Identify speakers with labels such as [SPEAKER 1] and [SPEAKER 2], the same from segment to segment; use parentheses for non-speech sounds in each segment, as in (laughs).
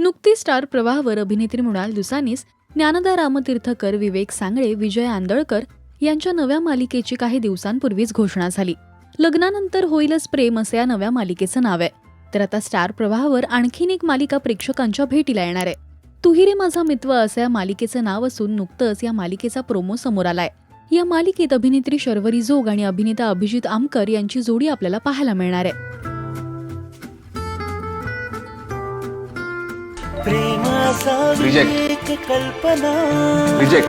[SPEAKER 1] नुकती star प्रवाहावर अभिनेत्री मृणाल दुसानीस ज्ञानदा रामतीर्थकर विवेक सांगळे विजय आंदळकर यांच्या नव्या मालिकेची काही दिवसांपूर्वीच घोषणा झाली. लग्नानंतर होईलच प्रेम असं या नव्या मालिकेचं नाव आहे. तर आता स्टार प्रवाहावर आणखीन एक मालिका प्रेक्षकांच्या भेटीला येणार आहे. तुहिरे माझा मित्र असं या मालिकेचं नाव असून नुकतंच या मालिकेचा प्रोमो समोर आलाय. या मालिकेत अभिनेत्री शर्वरी जोग आणि अभिनेता अभिजित आमकर यांची जोडी आपल्याला पाहायला मिळणार आहे.
[SPEAKER 2] विवेक कल्पना.
[SPEAKER 3] रिजेक्ट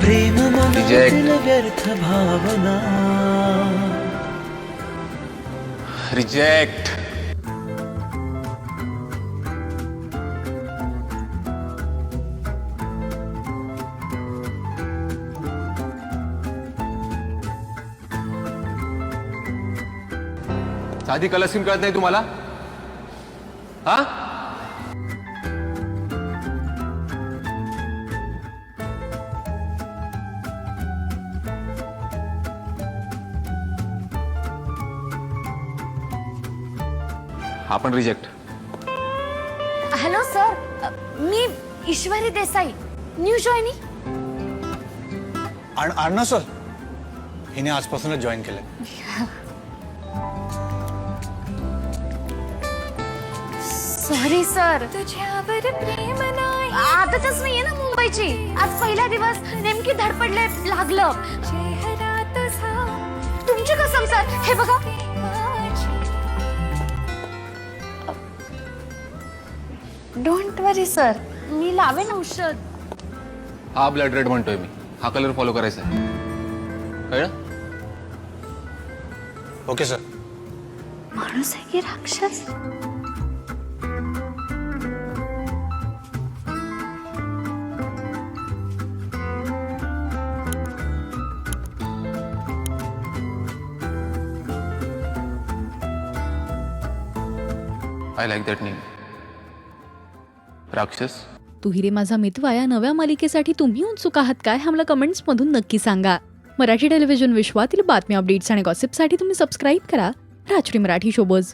[SPEAKER 2] प्रेम व्यर्थ भावना.
[SPEAKER 3] रिजेक्ट साधी कलर स्कीम कळत नाही तुम्हाला? हा? हा पण रिजेक्ट
[SPEAKER 4] हॅलो सर अ, मी ईश्वरी देसाई. न्यू जॉईनी
[SPEAKER 5] आण अण्णा सर हिने आजपासूनच जॉईन केलंय. (laughs)
[SPEAKER 4] Sorry sir. तुझ्यावर प्रेम नाही. आताच नाहीये ना मुंबईची. आज पहिला दिवस नेमकी धडपडले लागलं. तुमची कसम सर. हे बघा. Don't worry sir. मी लावेन औषध.
[SPEAKER 3] हा ब्लड रेड म्हणतोय मी. हा कलर फॉलो करायचा आहे. कळलं?
[SPEAKER 5] ओके सर
[SPEAKER 4] माणूस आहे की राक्षस?
[SPEAKER 3] आय लाईक दॅट नेम राक्षस?
[SPEAKER 1] तू हिरे माझा मितवा या नव्या मालिकेसाठी तुम्ही उत्सुक आहात काय? आम्हाला कमेंट्समधून नक्की सांगा. मराठी टेलिव्हिजन विश्वातील बातम्या अपडेट्स आणि गॉसिपसाठी तुम्ही सबस्क्राईब करा. राजश्री मराठी शोबज